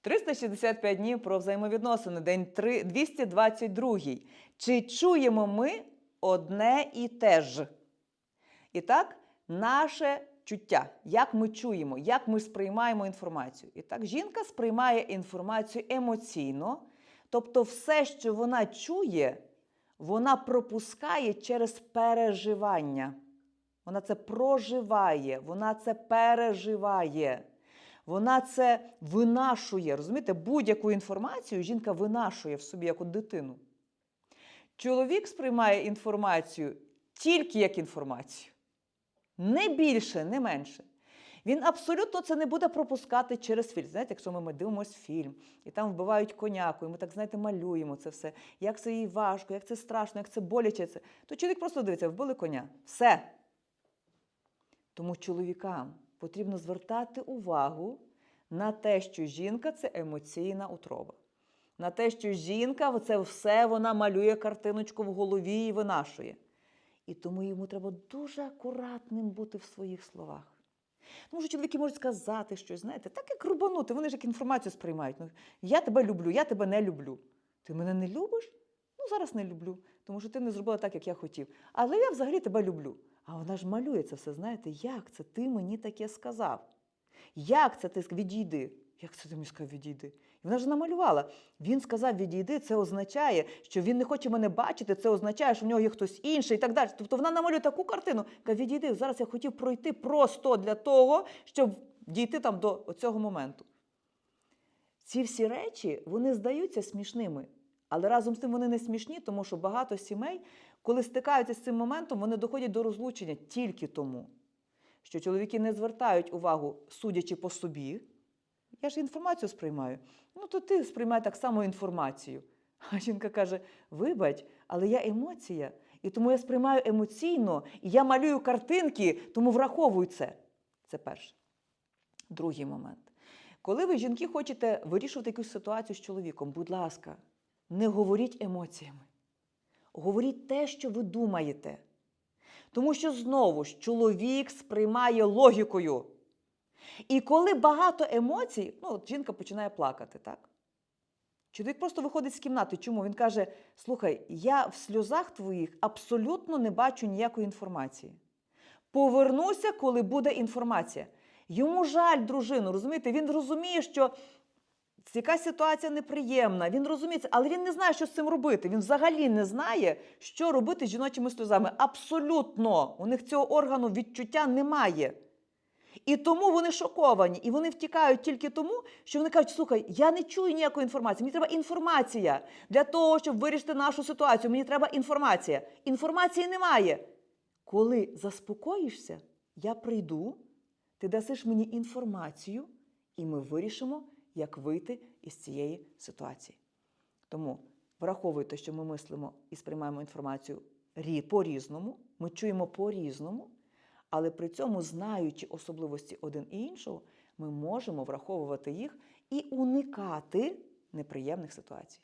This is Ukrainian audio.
365 днів про взаємовідносини, день 3, 222. Чи чуємо ми одне і те ж? І так, наше чуття, як ми чуємо, як ми сприймаємо інформацію. І так, жінка сприймає інформацію емоційно, тобто все, що вона чує, вона пропускає через переживання. Вона це проживає, вона це переживає. Вона це винашує. Розумієте, будь-яку інформацію жінка винашує в собі як от дитину. Чоловік сприймає інформацію тільки як інформацію. Не більше, не менше. Він абсолютно це не буде пропускати через фільм. Знаєте, якщо ми дивимося фільм, і там вбивають коняку, і ми так, знаєте, малюємо це все, як це їй важко, як це страшно, як це боляче, це, то чоловік просто дивиться, вбили коня. Все. Тому чоловікам потрібно звертати увагу на те, що жінка це емоційна утроба. На те, що жінка це все вона малює картиночку в голові і винашує. І тому йому треба дуже акуратним бути в своїх словах. Тому що чоловіки можуть сказати щось, знаєте, так як рубанути, вони ж як інформацію сприймають. Ну, я тебе люблю, я тебе не люблю. Ти мене не любиш? Ну, зараз не люблю, тому що ти не зробила так, як я хотів. Але я взагалі тебе люблю. А вона ж малює це все, знаєте, як це ти мені таке сказав? Як це ти? Відійди. Як це ти мені сказав, відійди? І вона ж намалювала. Він сказав, відійди, це означає, що він не хоче мене бачити, це означає, що в нього є хтось інший і так далі. Тобто вона намалює таку картину, каже, відійди, зараз я хотів пройти просто для того, щоб дійти там до цього моменту. Ці всі речі вони здаються смішними, але разом з тим вони не смішні, тому що багато сімей, коли стикаються з цим моментом, вони доходять до розлучення тільки тому, що чоловіки не звертають увагу, судячи по собі. Я ж інформацію сприймаю. Ну, то ти сприймай так само інформацію. А жінка каже: вибач, але я емоція. І тому я сприймаю емоційно, і я малюю картинки, тому враховуй це. Це перше. Другий момент. Коли ви, жінки, хочете вирішувати якусь ситуацію з чоловіком, будь ласка, не говоріть емоціями. Говоріть те, що ви думаєте. Тому що знову ж чоловік сприймає логікою. І коли багато емоцій, ну, от жінка починає плакати, так? Чоловік просто виходить з кімнати. Чому? Він каже: слухай, я в сльозах твоїх абсолютно не бачу ніякої інформації. Повернуся, коли буде інформація. Йому жаль дружину, розумієте? Він розуміє, що якась ситуація неприємна, він розуміє це, але він не знає, що з цим робити. Він взагалі не знає, що робити з жіночими сльозами. Абсолютно, у них цього органу відчуття немає. І тому вони шоковані, і вони втікають тільки тому, що вони кажуть: слухай, я не чую ніякої інформації. Мені треба інформація для того, щоб вирішити нашу ситуацію. Мені треба інформація. Інформації немає. Коли заспокоїшся, я прийду, ти дасиш мені інформацію, і ми вирішимо, як вийти із цієї ситуації. Тому враховуйте, що ми мислимо і сприймаємо інформацію рі- по-різному, ми чуємо по-різному. Але при цьому, знаючи особливості один і іншого, ми можемо враховувати їх і уникати неприємних ситуацій.